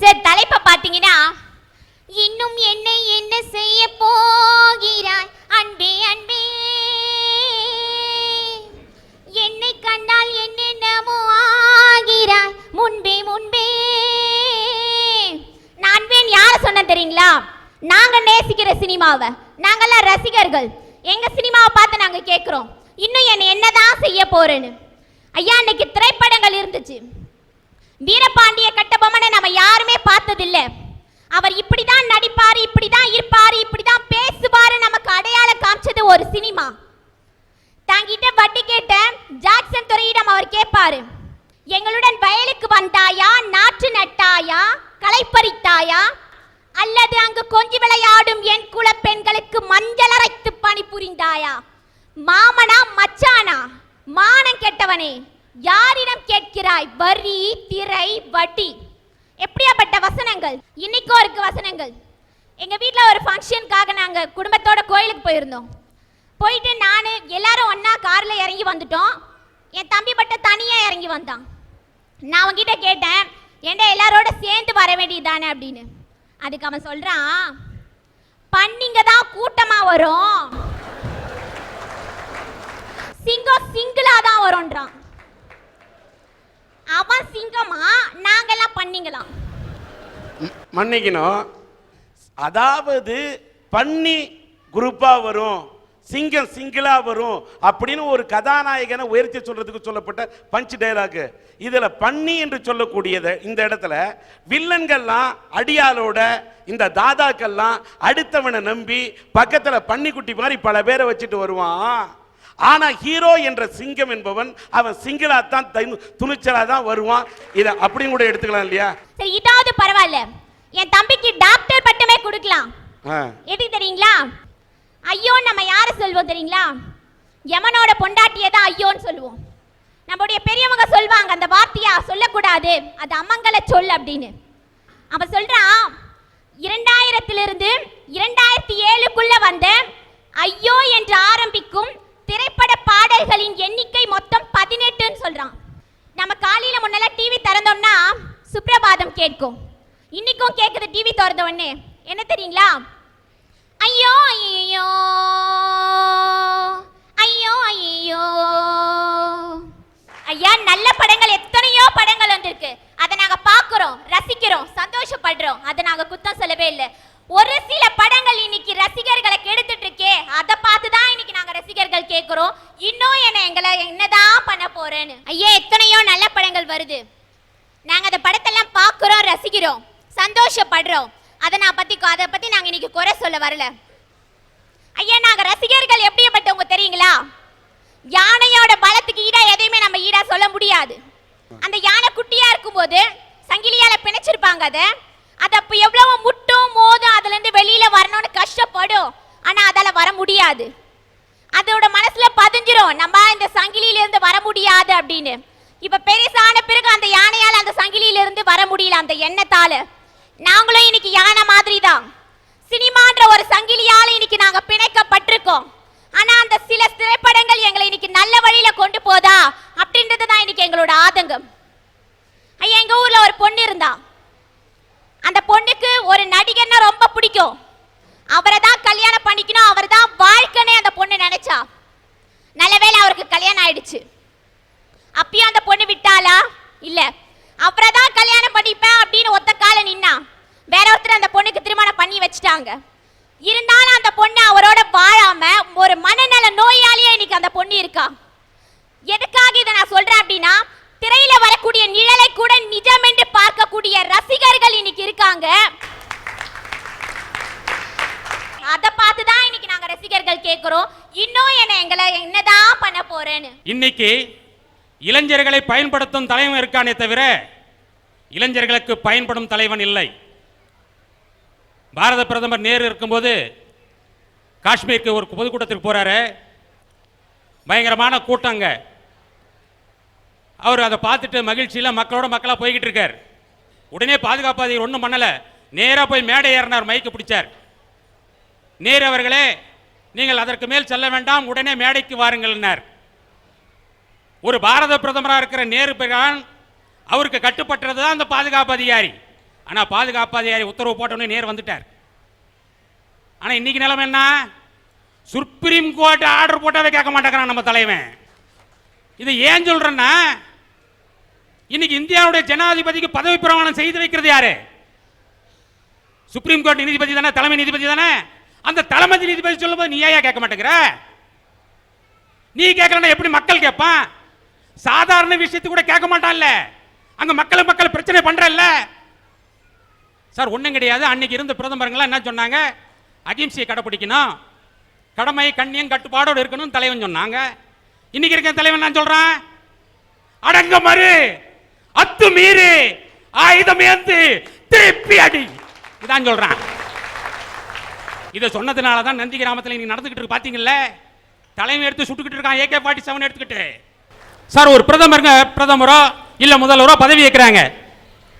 Sir தலைப்பை பார்த்தீங்கன்னா இன்னும் என்னை என்ன செய்ய போகிறாய்? அன்பே அன்பே. என்னை கண்டால் என்னென்னமோ ஆகிறாய்? முன்பே முன்பே. நான் வேன் யார சொன்ன தெரியுங்களா? நாங்க நேசிக்கிற சினிமாவை. நாங்கெல்லாம் ரசிகர்கள். எங்க சினிமாவை பார்த்து நாங்க கேட்குறோம் இன்னும் என்னை என்னதான் செய்ய போறேன்னு. ஐயா அன்னைக்கு திரைப்படங்கள் இருந்துச்சு. வீரபாண்டிய கட்டபொம்மனை நம்ம யாருமே பார்த்ததில்ல. அவர் இப்படிதான் நடிப்பாரு இப்படிதான் இருப்பாரு இப்படிதான் பேசுவாரு நமக்கு அடையாளம் காமிச்சது ஒரு சினிமா. தாங்கிட்ட வட்டி கேட்ட ஜாக்சன் துறையிடம் அவர் கேட்பாரு எங்களுடன் வயலுக்கு வந்தாயா நாற்று நட்டாயா களைப்பறித்தாயா? அல்லது அங்கு கொஞ்சி விளையாடும் என் குல பெண்களுக்கு மஞ்சள் அரைத்து பணிபுரிந்தாயா? மாமனா மச்சானா? மானம் கெட்டவனே யாரிடம் கேட்கிறாய்? வரி திரை வட்டி. எப்படியாப்பட்ட வசனங்கள்? இன்னைக்கும் இருக்கு வசனங்கள். எங்க வீட்டில் ஒரு ஃபங்க்ஷனுக்காக நாங்கள் குடும்பத்தோட கோயிலுக்கு போயிருந்தோம். போயிட்டு நான் எல்லாரும் ஒன்றா காரில் இறங்கி வந்துட்டோம். என் தம்பி மட்டும் தனியாக இறங்கி வந்தான். நான் அவன்கிட்ட கேட்டேன் ஏன்டா எல்லாரோட சேர்ந்து வர வேண்டியதானே? அப்படின்னு. அதுக்கு அவன் சொல்கிறான் பண்ணிங்க தான் கூட்டமாக வரும். சிங்கம் சிங்கிளாக தான் வரும்ன்றான். அவன் சிங்கமா? நாங்கெல்லாம் பண்ணிங்களாம் மன்னிக்கணும். அதாவது பண்ணி குரூப்பாக வரும் சிங்கம் சிங்கிளாக வரும் அப்படின்னு ஒரு கதாநாயகனை உயர்த்தி சொல்றதுக்கு சொல்லப்பட்ட பஞ்ச் டைலாக் இதில் பண்ணி என்று சொல்லக்கூடியது இந்த இடத்துல வில்லன்கள்லாம் அடியாலோட இந்த தாதாக்கள்லாம் அடுத்தவனை நம்பி பக்கத்தில் பன்னிக்குட்டி மாதிரி பல பேரை வச்சுட்டு வருவான். ஆனா ஹீரோ என்ற சிங்கம் என்பவன் அவன் சிங்கிளா தான் துணிச்சலா தான் வருவான். இதை அப்படியும் கூட எடுத்துக்கலாம் இல்லையா? சரி இதாவது பரவாயில்ல. என் தம்பிக்கு டாக்டர் பட்டமே கொடுக்கலாம். எதுக்கு தெரியுங்களா? ஐயோ நம்ம யாரை சொல்வோம் தெரியுங்களா? யமனோட பொண்டாட்டியை தான் ஐயோன்னு சொல்லுவோம் நம்முடைய பெரியவங்க சொல்வாங்க அந்த வார்த்தையா சொல்லக்கூடாது. அது அம்மங்கல சொல் அப்படின்னு. அவன் சொல்றான் இரண்டாயிரத்திலிருந்து இரண்டாயிரத்தி கேட்கும். இன்னைக்கும் கேட்குது டிவி திறந்த உடனே. என்ன தெரியுங்களா? ஐயோ ஐயோ ஐயோ ஐயோ ஐயா நல்ல படங்கள் எத்தனையோ படங்கள் வந்திருக்கு. அதை நாங்க பார்க்குறோம் ரசிக்கிறோம் சந்தோஷப்படுறோம். அதை நாங்க குத்தம் சொல்லவே இல்லை. ஒரு சில படங்கள் இன்னைக்கு ரசிகர்களை கெடுத்துட்டு இருக்கே அதை பார்த்து தான் இன்னைக்கு நாங்க ரசிகர்கள் கேட்கிறோம். இன்னும் என்ன எங்களை என்னதான் பண்ண போறேன்னு. ஐயா எத்தனையோ நல்ல படங்கள் வருது. நாங்க அந்த படத்தெல்லாம் பார்க்குறோம் ரசிக்கிறோம் சந்தோஷப்படுறோம். அதை நான் பத்தி அதை பத்தி நாங்க இன்னைக்கு குறை சொல்ல வரல. ஐயா நாங்க ரசிகர்கள் எப்படிப்பட்டவங்க தெரியுங்களா? யானையோட பலத்துக்கு ஈடா எதையுமே நம்ம ஈடா சொல்ல முடியாது. அந்த யானை குட்டியா இருக்கும்போது சங்கிலியால பிணைச்சிருப்பாங்க அதை. அது அப்போ எவ்வளோ முட்டும் மோதும் அதுல இருந்து வெளியில வரணும்னு கஷ்டப்படும். ஆனா அதால வர முடியாது. அதோட மனசுல பதிஞ்சிரும் நம்ம இந்த சங்கிலியில இருந்து வர முடியாது அப்படின்னு. இப்ப பெருசான பிறகு அந்த யானையால அந்த சங்கிலியில இருந்து வர முடியல அந்த எண்ணத்தால. நாங்களும் இன்னைக்கு யானை மாதிரி தான் சினிமான்ற ஒரு சங்கிலியால இன்னைக்கு நாங்க பிணைக்கப்பட்டிருக்கோம். ஆனா அந்த சில திரைப்படங்கள் எங்களை இன்னைக்கு நல்ல வழியில கொண்டு போதா? அப்படின்றது தான் இன்னைக்கு எங்களோட ஆதங்கம். ஐயா எங்க ஊர்ல ஒரு பொண்ணு இருந்தா. அந்த பொண்ணுக்கு ஒரு நடிகர்னா ரொம்ப பிடிக்கும். அவரை தான் கல்யாணம் பண்ணிக்கணும். அவர் தான் வாழ்க்கைனே அந்த பொண்ணு நினைச்சா. நல்ல வேளை அவருக்கு கல்யாணம் ஆயிடுச்சு. அப்பயும் அந்த பொண்ணு விட்டாளா? இல்ல. அவரை தான் கல்யாணம் பண்ணிப்பேன் அப்படின்னு ஒத்த கால நின்னா வேற ஒருத்தர் அந்த பொண்ணுக்கு திருமணம் பண்ணி வச்சுட்டாங்க. இருந்தாலும் அந்த பொண்ணு அவரோட வாழாம ஒரு மனநல நோயாளியே இன்னைக்கு அந்த பொண்ணு இருக்கா? எதுக்காக இதை நான் சொல்றேன் அப்படின்னா திரையில வரக்கூடிய நிழலை கூட நிஜம் என்று பார்க்கக்கூடிய ரசிகர்கள் இன்னைக்கு இருக்காங்க. அதை பார்த்து தான் இன்னைக்கு நாங்க ரசிகர்கள் கேக்குறோம். இன்னும் என்ன எங்களை என்னதான் பண்ண போறேன்னு? இன்னைக்கு இளைஞர்களை பயன்படுத்தும் தலைவன் இருக்கானே தவிர இளைஞர்களுக்கு பயன்படும் தலைவன் இல்லை. பாரத பிரதமர் நேரு இருக்கும்போது காஷ்மீருக்கு ஒரு பொதுக்கூட்டத்துக்கு போறாரு. பயங்கரமான கூட்டங்க அவர் அதை பார்த்துட்டு மகிழ்ச்சியில் மக்களோட மக்களாக போய்கிட்டு இருக்கார். உடனே பாதுகாப்பு அதிகாரி ஒன்றும் பண்ணலை. நேராக போய் மேடை ஏறினார் மைக்கு பிடிச்சார். நேரு அவர்களே நீங்கள் அதற்கு மேல் செல்ல வேண்டாம் உடனே மேடைக்கு வாருங்கள்னார் ஒரு பாரத பிரதமராக இருக்கிற நேரு பிரான் அவருக்கு கட்டுப்பட்டது தான் அந்த பாதுகாப்பு அதிகாரி. ஆனால் பாதுகாப்பு அதிகாரி உத்தரவு போட்டோன்னே நேர் வந்துட்டார். ஆனால் இன்றைக்கி நிலைமை என்ன? சுப்ரீம் கோர்ட் ஆர்டர் போட்டாவே கேட்க மாட்டேங்கிறான் நம்ம தலைவன். இது ஏன் சொல்கிறேன்னா இன்னைக்கு இந்தியாவுடைய ஜனாதிபதிக்கு பதவி பிரமாணம் செய்து வைக்கிறது யாரு? சுப்ரீம் கோர்ட் நீதிபதி தானே தலைமை நீதிபதி தானே? அந்த தலைமை நீதிபதி சொல்லும்போது நீ ஏன் கேட்க மாட்டேங்கிற? நீ கேட்கலன்னா எப்படி மக்கள் கேட்பான்? சாதாரண விஷயத்தை கூட கேட்க மாட்டான்ல. அங்க மக்கள் மக்கள் பிரச்சனை பண்றல்ல. சார் ஒண்ணும் கிடையாது. அன்னைக்கு இருந்த பிரதமருங்களாம் என்ன சொன்னாங்க? அகிம்சையை கடைப்பிடிக்கணும். கடமை கண்ணியம் கட்டுப்பாடோடு இருக்கணும் தலைவன் சொன்னாங்க. இன்னைக்கு இருக்க தலைவன் நான் சொல்றேன்? அடங்க மறு அத்து மீறி ஆயுதம் ஏந்து திருப்பி அடி. இதான் சொல்றான். இதை சொன்னதுனால தான் நந்தி கிராமத்தில் இன்னைக்கு நடந்துகிட்டு இருக்கு. பாத்தீங்கல்ல? தலைமை எடுத்து சுட்டுக்கிட்டு இருக்கான். ஏகே ஃபார்ட்டி செவன் எடுத்துக்கிட்டு. சார் ஒரு பிரதமருங்க பிரதமரோ இல்லை முதல்வரோ பதவி ஏற்கிறாங்க.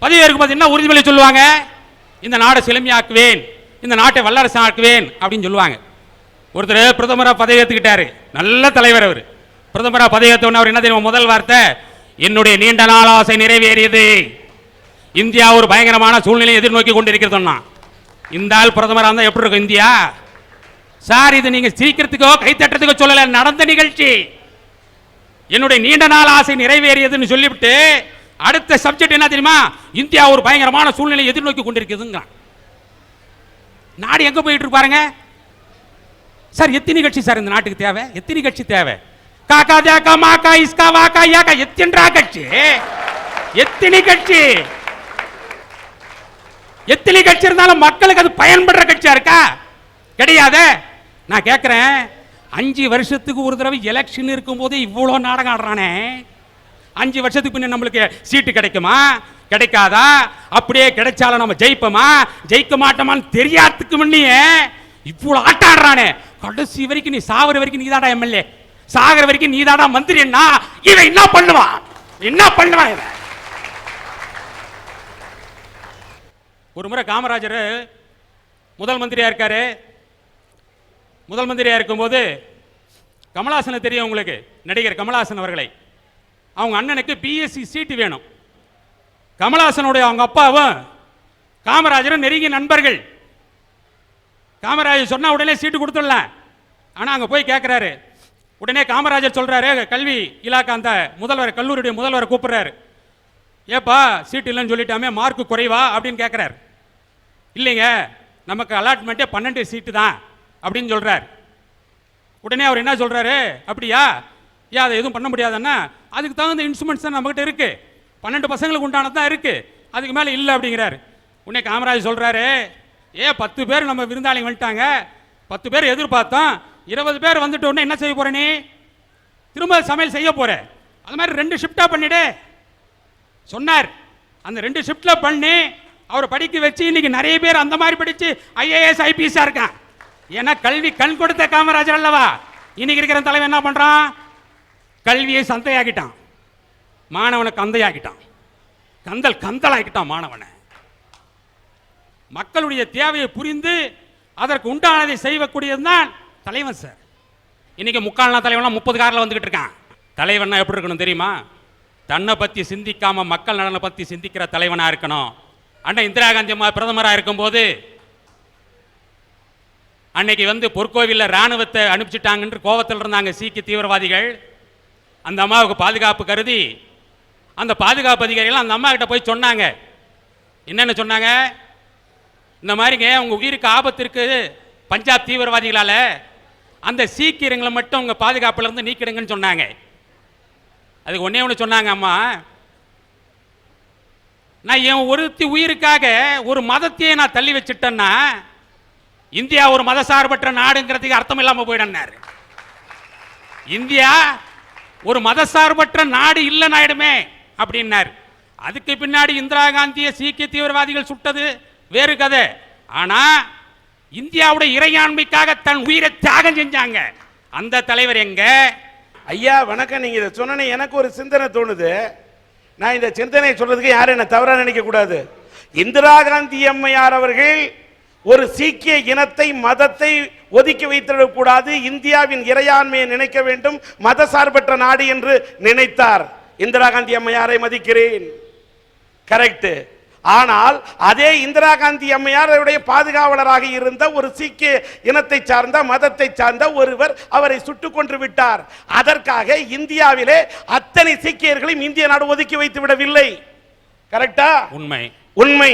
பதவி ஏற்கும்போது என்ன உறுதிமொழி சொல்லுவாங்க? இந்த நாடை செழுமையாக்குவேன் இந்த நாட்டை வல்லரசு ஆக்குவேன் அப்படின்னு சொல்லுவாங்க. ஒருத்தர் பிரதமராக பதவி ஏற்றுக்கிட்டாரு நல்ல தலைவர் அவர். பிரதமராக பதவி ஏற்றவன அவர் என்ன தெரியும் முதல் வார்த்தை? என்னுடைய நீண்ட நாள் ஆசை நிறைவேறியது. இந்தியா ஒரு பயங்கரமான சூழ்நிலையை எதிர்நோக்கி கொண்டிருக்கிறதுன்னா இந்த ஆள் பிரதமராக இருந்தால் எப்படி இருக்கும் இந்தியா? சார் இது நீங்கள் சிரிக்கிறதுக்கோ கைத்தட்டத்துக்கோ சொல்லலை நடந்த நிகழ்ச்சி. என்னுடைய நீண்ட நாள் ஆசை நிறைவேறியதுன்னு சொல்லிவிட்டு அடுத்த சப்ஜெக்ட் என்ன தெரியுமா? இந்தியா ஒரு பயங்கரமான சூழ்நிலை எதிர்நோக்கி கொண்டிருக்குதுங்க நாடு எங்க போயிட்டு பாருங்க? சார் எத்தனை கட்சி சார் இந்த நாட்டுக்கு தேவை? எத்தனை கட்சி தேவை? காக்கா ஜாக்கா மாக்கா இஸ்கா வாக்கா யாக்கா எத்தன்றா கட்சி? எத்தனை கட்சி? எத்தனை கட்சி இருந்தாலும் மக்களுக்கு அது பயன்படுற கட்சியா இருக்கா? கிடையாதே. நான் கேட்கிறேன் அஞ்சு வருஷத்துக்கு ஒரு தடவை எலெக்ஷன் இருக்கும்போதே இவ்வளோ நாடகம் ஆடுறானே. அஞ்சு வருஷத்துக்கு பின்ன நம்மளுக்கு சீட்டு கிடைக்குமா? கிடைக்காதா? அப்படியே கிடைச்சாலும் நம்ம ஜெயிப்போமா? ஜெயிக்க மாட்டோமான்னு தெரியாததுக்கு முன்னையே இவ்வளோ ஆட்டம் ஆடுறானே. கடைசி வரைக்கும் நீ சாகுற வரைக்கும் நீ தாடா எம்எல்ஏ. சாகுற வரைக்கும் நீ தாடா மந்திரின்னா இவன் என்ன பண்ணுவான்? என்ன பண்ணுவான் இவன்? ஒரு முறை காமராஜர் முதல் மந்திரியா இருக்காரு. முதல் மந்திரியாக இருக்கும்போது கமலாசனை தெரியும் உங்களுக்கு நடிகர் கமலாசன் அவர்களை. அவங்க அண்ணனுக்கு பிஎஸ்சி சீட்டு வேணும். கமலாசனுடைய அவங்க அப்பாவும் காமராஜரும் நெருங்கிய நண்பர்கள். காமராஜர் சொன்னால் உடனே சீட்டு கொடுத்துடலாம் ஆனால் அங்கே போய் கேட்குறாரு உடனே காமராஜர் சொல்கிறாரு கல்வி இலாக்கா அந்த முதல்வர் கல்லூரியுடைய முதல்வரை கூப்பிட்றாரு. ஏப்பா சீட்டு இல்லைன்னு சொல்லிட்டாமே மார்க்கு குறைவா? அப்படின்னு கேட்குறாரு இல்லைங்க நமக்கு அலாட்மெண்ட்டே பன்னெண்டு சீட்டு தான். அப்படின்னு சொல்கிறார் உடனே அவர் என்ன சொல்கிறாரு அப்படியா? ஏன் அதை எதுவும் பண்ண முடியாதுன்னா அதுக்கு தகுந்த இன்ஸ்ட்ருமெண்ட்ஸ் தான் நம்மகிட்ட இருக்குது பன்னெண்டு பசங்களுக்கு உண்டானது தான் இருக்குது அதுக்கு மேலே இல்லை அப்படிங்கிறாரு. உடனே காமராஜ் சொல்கிறாரு ஏ பத்து பேர் நம்ம விருந்தாளிங்க வந்துட்டாங்க. பத்து பேர் எதிர்பார்த்தோம். இருபது பேர் வந்துட்டு உடனே என்ன செய்ய போகிற நீ? திரும்ப சமையல் செய்ய போகிற அது மாதிரி ரெண்டு ஷிஃப்டாக பண்ணிடு. சொன்னார். அந்த ரெண்டு ஷிஃப்டில் பண்ணி அவரை படிக்க வச்சு இன்னைக்கு நிறைய பேர் அந்த மாதிரி படித்து ஐஏஎஸ் ஐபிஎஸ்ஸாக இருக்கான். ஏன்னா கல்வி கண் கொடுத்த காமராஜர் அல்லவா? இன்னைக்கு இருக்கிற தலைவன் என்ன பண்றான்? கல்வியை சந்தையாக்கிட்டான். மாணவனை கந்தையாக்கிட்டான். கந்தல் கந்தலாக்கிட்டான் மாணவனை. மக்களுடைய தேவையை புரிந்து அதற்கு உண்டானதை செய்யக்கூடியது தான் தலைவன் சார். இன்னைக்கு முக்கால் நாள் முப்பது காரில் வந்துகிட்டு இருக்கான். தலைவன்னா எப்படி இருக்கணும் தெரியுமா? தன்னை பத்தி சிந்திக்காம மக்கள் நலனை பத்தி சிந்திக்கிற தலைவனா இருக்கணும். அண்ணன் இந்திரா காந்தி அம்மா இருக்கும்போது அன்னைக்கு வந்து பொற்கோவிலில் ராணுவத்தை அனுப்பிச்சிட்டாங்கன்ற கோவத்தில் இருந்தாங்க சீக்கிய தீவிரவாதிகள். அந்த அம்மாவுக்கு பாதுகாப்பு கருதி அந்த பாதுகாப்பு அதிகாரிகள் அந்த அம்மா கிட்ட போய் சொன்னாங்க. என்னென்னு சொன்னாங்க? இந்த மாதிரிங்க உங்க உயிருக்கு ஆபத்து பஞ்சாப் தீவிரவாதிகளால். அந்த சீக்கியங்களை மட்டும் உங்கள் பாதுகாப்புல இருந்து நீக்கிடுங்கன்னு சொன்னாங்க. அதுக்கு ஒன்றே ஒன்று சொன்னாங்க அம்மா. நான் என் ஒருத்தி உயிருக்காக ஒரு மதத்தையே நான் தள்ளி வச்சுட்டேன்னா இந்தியா ஒரு மதசார்பற்ற நாடுங்கிறதுக்கு அர்த்தம் இல்லாமல் போயிடனாரு இந்தியா ஒரு மதசார்பற்ற நாடு இல்லைன்னு ஆயிடுமே அப்படின்னாரு. அதுக்கு பின்னாடி இந்திரா காந்தியை சீக்கிய தீவிரவாதிகள் சுட்டது வேறு கதை. ஆனால் இந்தியாவுடைய இறையாண்மைக்காக தன் உயிரை தியாகம் செஞ்சாங்க. அந்த தலைவர் எங்க? ஐயா வணக்கம். நீங்க இதை சொன்னனே எனக்கு ஒரு சிந்தனை தோணுது. நான் இந்த சிந்தனை சொல்றதுக்கு யாரும் என்ன தவறா நினைக்க கூடாது இந்திரா காந்தி அம்மையார் அவர்கள் ஒரு சீக்கிய இனத்தை மதத்தை ஒதுக்கி வைத்திடக்கூடாது. இந்தியாவின் இறையாண்மையை நினைக்க வேண்டும். மத சார்பற்ற நாடு என்று நினைத்தார். இந்திரா காந்தி அம்மையாரை மதிக்கிறேன். கரெக்ட் ஆனால் அதே இந்திரா காந்தி அம்மையாருடைய பாதுகாவலராக இருந்த ஒரு சீக்கிய இனத்தை சார்ந்த மதத்தை சார்ந்த ஒருவர் அவரை சுட்டுக் கொன்று விட்டார். அதற்காக இந்தியாவிலே அத்தனை சீக்கியர்களையும் இந்திய நாடு ஒதுக்கி வைத்து விடவில்லை. கரெக்டா உண்மை. உண்மை.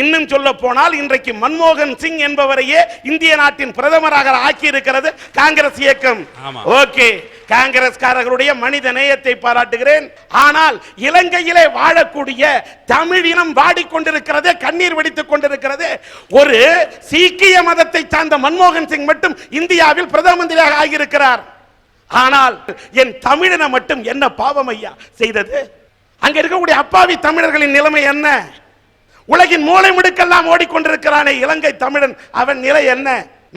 இன்னும் சொல்ல போனால் இன்றைக்கு மன்மோகன் சிங் என்பவரையே இந்திய நாட்டின் பிரதமராக ஆக்கி இருக்கிறது காங்கிரஸ் இயக்கம். ஓகே. காங்கிரஸ்காரர்களுடைய மனித நேயத்தை பாராட்டுகிறேன். ஆனால் இலங்கையிலே வாழக்கூடிய தமிழினம் வாடிக்கொண்டிருக்கிறது கண்ணீர் வெடித்துக் கொண்டிருக்கிறது. ஒரு சீக்கிய மதத்தை சார்ந்த மன்மோகன் சிங் மட்டும் இந்தியாவில் பிரதம மந்திரியாக ஆகியிருக்கிறார். ஆனால் என் தமிழனை மட்டும் என்ன பாவம் ஐயா செய்தது? அங்க இருக்கக்கூடிய அப்பாவி தமிழர்களின் நிலைமை என்ன? உலகின் மூளை முடுக்கெல்லாம் ஓடிக்கொண்டிருக்கிறானே இலங்கை தமிழன். அவன் நிலை என்ன?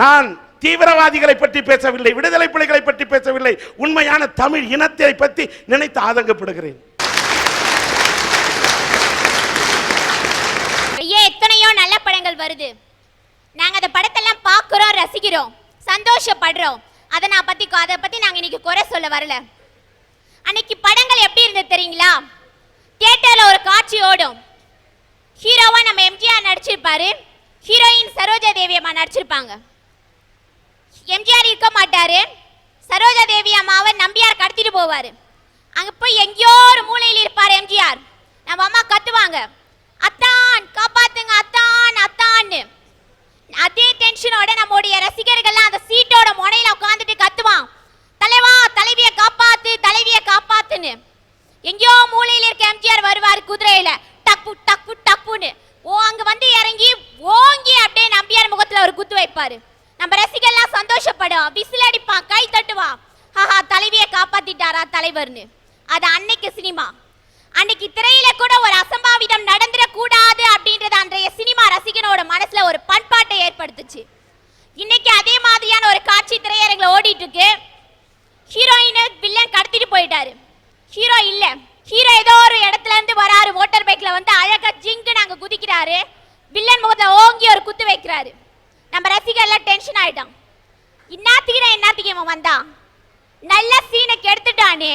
நான் தீவிரவாதிகளை பற்றி பேசவில்லை விடுதலை புலிகளை பற்றி பேசவில்லை. உண்மையான தமிழ் இனத்தை பற்றி நினைத்து ஆதங்கப்படுகிறேன். ஐயா எத்தனையோ நல்ல படங்கள் வருது. நாங்க அந்த படத்தெல்லாம் பார்க்குறோம் ரசிக்கிறோம் சந்தோஷப்படுறோம். அதை நான் பத்தி அதை பத்தி நாங்க இன்னைக்கு குறை சொல்ல வரல. அன்னைக்கு படங்கள் எப்படி இருந்தது தெரியுங்களா? தியேட்டர்ல ஒரு காட்சி ஓடும். ஹீரோவா நம்ம எம்ஜிஆர் நடிச்சிருப்பாரு. ஹீரோயின் சரோஜா தேவி அம்மா நடிச்சிருப்பாங்க. எம்ஜிஆர் இருக்க மாட்டாரு. சரோஜா தேவி அம்மாவை நம்பியார் கடத்திட்டு போவார்? அங்கே போய் எங்கேயோ ஒரு மூலையில் இருப்பார் எம்ஜிஆர் நம்ம அம்மா கத்துவாங்க. அத்தான் காப்பாத்துங்க அத்தான் அத்தான்னு. அதே டென்ஷனோட நம்முடைய ரசிகர்கள்லாம் அந்த சீட்டோட முனையில உட்காந்துட்டு கத்துவான். தலைவா தலைவிய காப்பாத்து தலைவிய காப்பாத்துன்னு. எங்கேயோ மூலையில் இருக்க எம்ஜிஆர் வருவார் குதிரையில டப்பு டப்பு டப்புன்னு ஓ அங்க வந்து இறங்கி ஓங்கி அப்படியே நம்பியார் முகத்துல ஒரு குத்து வைப்பாரு. நம்ம ரசிகர்லாம் சந்தோஷப்படும் விசில் அடிப்பான் கை தட்டுவான். ஹஹா தலைவியை காப்பாத்திட்டாரா தலைவர்னு. அது அன்னைக்கு சினிமா. அன்னைக்கு திரையில கூட ஒரு அசம்பாவிதம் நடந்துட கூடாது அப்படின்றது அன்றைய சினிமா ரசிகனோட மனசுல ஒரு பண்பாட்டை ஏற்படுத்துச்சு. இன்னைக்கு அதே மாதிரியான ஒரு காட்சி திரையரங்குல ஓடிட்டு இருக்கு ஹீரோயினை வில்லன் கடத்திட்டு போயிட்டாரு. ஹீரோ இல்ல. ஹீரோ ஏதோ ஒரு இடத்துல இருந்து வராரு. மோட்டார் பைக்ல வந்து அழகா ஜிங்கு நாங்க குதிக்கிறாரு. வில்லன் முகத்தில் ஓங்கி ஒரு குத்து வைக்கிறாரு. நம்ம ரசிகர்லாம் எல்லாம் டென்ஷன் ஆயிட்டான். இன்னாத்துக்கு நான் என்னத்துக்கு இவன் வந்தான் நல்ல சீனை கெடுத்துட்டானே.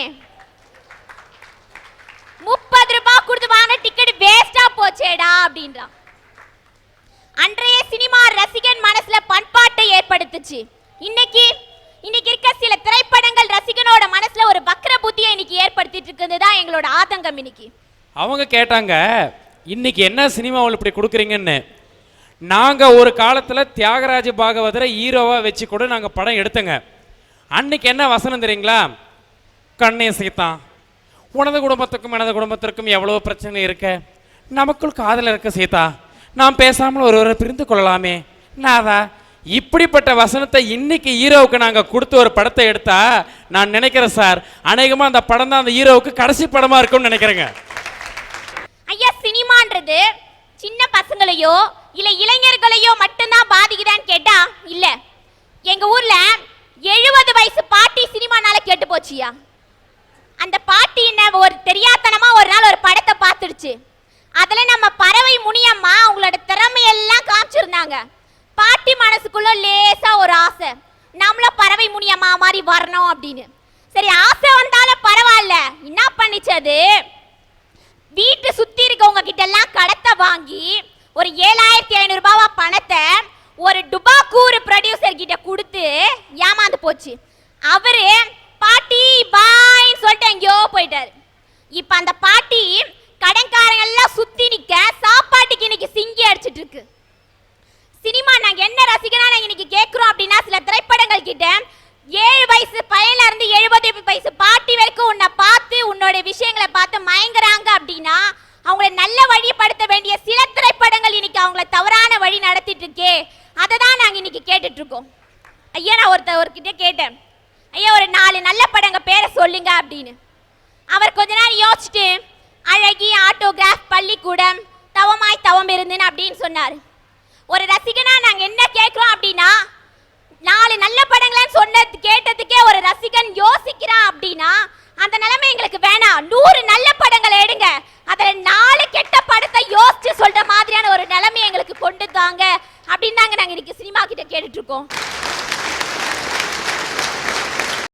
முப்பது ரூபாய் கொடுத்து வாங்கின டிக்கெட் வேஸ்டா போச்சேடா அப்படின்றான். அன்றைய சினிமா ரசிகன் மனசுல பண்பாட்டை ஏற்படுத்துச்சு. இன்னைக்கு இன்னைக்கு இருக்க சில திரைப்படங்கள் ரசிகனோட மனசுல ஒரு வக்ர புத்தியை இன்னைக்கு ஏற்படுத்திட்டு இருக்கிறது தான் எங்களோட ஆதங்கம் இன்னைக்கு. அவங்க கேட்டாங்க இன்னைக்கு என்ன சினிமாவில் இப்படி கொடுக்குறீங்கன்னு? நாங்கள் ஒரு காலத்தில் தியாகராஜ பாகவதரை ஹீரோவாக வச்சு கூட நாங்கள் படம் எடுத்தோங்க. அன்னைக்கு என்ன வசனம் தெரியுங்களா? கண்ணே சீதான் உனது குடும்பத்துக்கும் எனது குடும்பத்திற்கும் எவ்வளோ பிரச்சனை இருக்க? நமக்குள் காதல் இருக்க சீதா. நாம் பேசாமல் ஒருவரை பிரிந்து கொள்ளலாமே. நாதா இப்படிப்பட்ட வசனத்தை இன்னைக்கு ஹீரோவுக்கு நாங்கள் கொடுத்து ஒரு படத்தை எடுத்தா நான் நினைக்கிறேன் சார் அநேகமாக அந்த படம் தான் அந்த ஹீரோவுக்கு கடைசி படமாக இருக்கும்னு நினைக்கிறேங்க. ஐயா சினிமான்றது சின்ன பசங்களையோ இல்ல இளைஞர்களையோ மட்டும்தான் பாதிக்குதான்னு கேட்டா இல்ல. எங்க ஊர்ல எழுபது வயசு பாட்டி சினிமானால கேட்டு போச்சியா அந்த பாட்டி என்ன ஒரு தெரியாத்தனமா ஒரு நாள் ஒரு படத்தை பார்த்துடுச்சு. அதுல நம்ம பறவை முனியம்மா அவங்களோட திறமையெல்லாம் காமிச்சிருந்தாங்க. பாட்டி மனசுக்குள்ள லேசா ஒரு ஆசை. நம்மளும் பறவை முனியம்மா மாதிரி வரணும் அப்படின்னு. சரி ஆசை வந்தாலும் பரவாயில்ல. என்ன பண்ணிச்சு அது? வீட்டு சுத்தி இருக்கவங்க கிட்ட எல்லாம் கடத்தை வாங்கி ஒரு ஏழாயிரத்தி ஐநூறு ரூபாவா பணத்தை ஒரு டுபாக்கூர் ப்ரொடியூசர் கிட்ட கொடுத்து ஏமாந்து போச்சு. அவரு பாட்டி பாய்ன்னு சொல்லிட்டு எங்கேயோ போயிட்டாரு. இப்ப அந்த பாட்டி கடன்காரங்க எல்லாம் சுத்தி நிக்க சாப்பாட்டுக்கு இன்னைக்கு சிங்கி அடிச்சிட்டு இருக்கு சினிமா நாங்க என்ன ரசிகனா நாங்க இன்னைக்கு கேக்குறோம் அப்படின்னா சில திரைப்படங்கள் கிட்ட ஏழு வயசு பையன்ல இருந்து எழுபது வயசு பாட்டி வரைக்கும் உன்னை பார்த்து உன்னோட விஷயங்களை பார்த்து மயங்குறாங்க அப்படின்னா அவங்கள நல்ல வழிப்படுத்த வேண்டிய சில திரைப்படங்கள் இன்னைக்கு அவங்கள தவறான வழி நடத்திட்டு இருக்கே அதை தான் நாங்க இன்னைக்கு கேட்டுட்டு இருக்கோம் ஐயா நான் ஒருத்தவர்கிட்ட கேட்டேன் ஐயா ஒரு நாலு நல்ல படங்க பேரை சொல்லுங்க அப்படின்னு அவர் கொஞ்ச நேரம் யோசிச்சுட்டு அழகி ஆட்டோகிராஃப் பள்ளிக்கூடம் தவமாய் தவம் இருந்தேன் அப்படின்னு சொன்னார். ஒரு ரசிகனா நாங்க என்ன கேட்கிறோம் அப்படின்னா நாலு நல்ல படங்களை சொன்னது கேட்டதுக்கே ஒரு ரசிகன் யோசிக்கிறான் அப்படின்னா அந்த நிலைமை எங்களுக்கு வேணாம். நூறு நல்ல படங்களை எடுங்க. அதுல நாலு கெட்ட படத்தை யோசிச்சு சொல்ற மாதிரியான ஒரு நிலைமை எங்களுக்கு கொண்டு தாங்க அப்படின்னு தாங்க நாங்க இன்னைக்கு சினிமா கிட்ட கேட்டுட்டு இருக்கோம்.